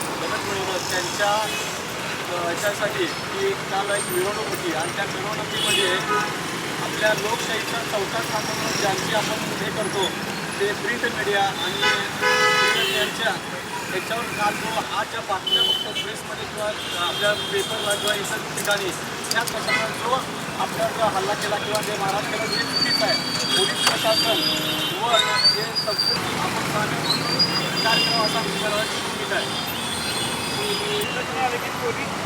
त्यांच्या अ, याच्यासाठी की काल एक मिरवणूक होती आणि त्या मिरवणुकीमध्ये आपल्या लोकशाहीचा चौथा क्रमांक म्हणून ज्यांची आपण हे करतो ते प्रिंट मीडिया आणि print त्याच्यावर काल जो आज ज्या बातम्या फक्त प्रेसमध्ये किंवा आपल्या पेपरला किंवा इतर ठिकाणी त्या प्रसंगात जो आपल्यावर जो हल्ला केला किंवा जे महाराज केला जे चुकीचं आहे पोलीस प्रशासन व जे संस्कृती आपण सामील म्हणून कार्यक्रम असा मला चुकीचं आहे. आले की पोलीस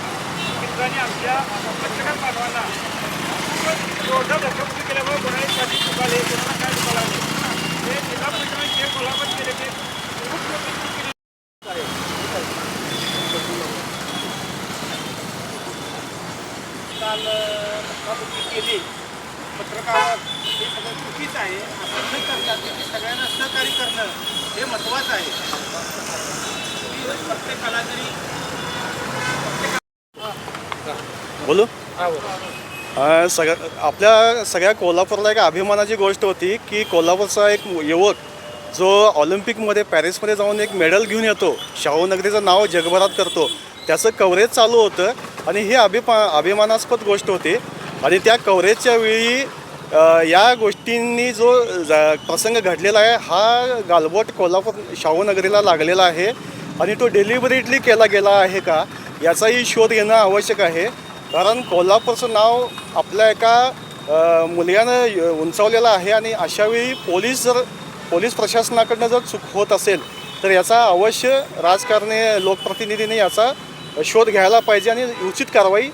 मित्रांनी आमच्या पत्रकार बांधवांना जोरदार धक्काबुक्की केल्यामुळे कोणाला कधी चुकाले कोणाला काय चुकाला हे जिल्हा परिषदेने जे कोल्हापूर केले ते खूप मोठी चूक केली काल धक्काबुक्की केली. पत्रकारावर हे सगळं चुकीचं आहे. असं न करता त्यांनी सगळ्यांना सहकार्य करणं हे महत्त्वाचं आहे. प्रत्येकाला जरी बोलू? सगळ्या आपल्या सगळ्या कोल्हापूरला एक अभिमानाची गोष्ट होती की कोल्हापूरचा एक युवक जो ऑलिम्पिकमध्ये पॅरिसमध्ये जाऊन एक मेडल घेऊन येतो शाहूनगरीचं नाव जगभरात करतो त्याचं कव्हरेज चालू होतं. आणि ही अभिमा अभिमानास्पद गोष्ट होती. आणि त्या कव्हरेजच्या वेळी या गोष्टींनी जो प्रसंग घडलेला आहे हा गालबोट कोल्हापूर शाहूनगरीला लागलेला आहे. आणि तो डेलिबरेटली केला गेला आहे का याचाही शोध घेणं आवश्यक आहे. कारण कोल्हापूरचं नाव आपल्या एका मुलग्यानं उंचावलेलं आहे. आणि अशावेळी पोलीस जर पोलीस प्रशासनाकडनं जर चूक होत असेल तर याचा अवश्य राजकारणी लोकप्रतिनिधीने याचा शोध घ्यायला पाहिजे आणि उचित कारवाई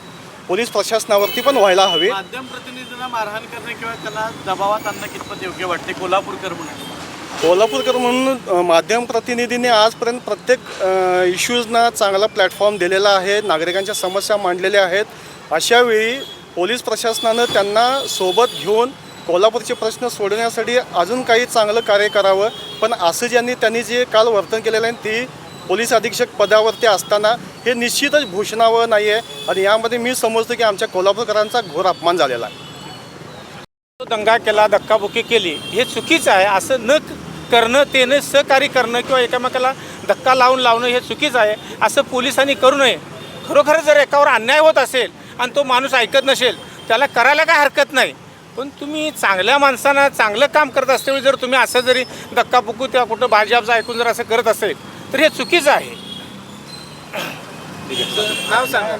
पोलीस प्रशासनावरती पण व्हायला हवी. माध्यम प्रतिनिधींना मारहाण करणे किंवा त्यांना दबावात आणणं कितपत योग्य वाटते? कोल्हापूरकर म्हणून. कोल्हापूरकर म्हणून माध्यम प्रतिनिधींनी आजपर्यंत प्रत्येक इश्यूजना चांगला प्लॅटफॉर्म दिलेला आहे. नागरिकांच्या समस्या मांडलेल्या आहेत. अशावेळी पोलीस प्रशासनानं त्यांना सोबत घेऊन कोल्हापूरचे प्रश्न सोडवण्यासाठी अजून काही चांगलं कार्य करावं. पण असं ज्यांनी त्यांनी जे काल वर्तन केलेलं आहे ती पोलीस अधीक्षक पदावरती असताना हे निश्चितच भूषणावं नाही आहे आणि यामध्ये मी समजतो की आमच्या कोल्हापूरकरांचा घोर अपमान झालेला आहे. दंगा केला धक्काबुक्की केली हे चुकीचं आहे. असं न करणं तेनं सहकार्य करणं किंवा एकामेकाला धक्का लावून लावणं हे चुकीचं आहे. असं पोलिसांनी करू नये. खरोखर जर एकावर अन्याय होत असेल आणि तो माणूस ऐकत नसेल त्याला करायला काय हरकत नाही. पण तुम्ही चांगल्या माणसांना चांगलं काम करत असतेवेळी जर तुम्ही असं जरी धक्काबुक्कू किंवा कुठं भाजपचं ऐकून जर असं करत असेल तर हे चुकीचं आहे. नाव सांगा.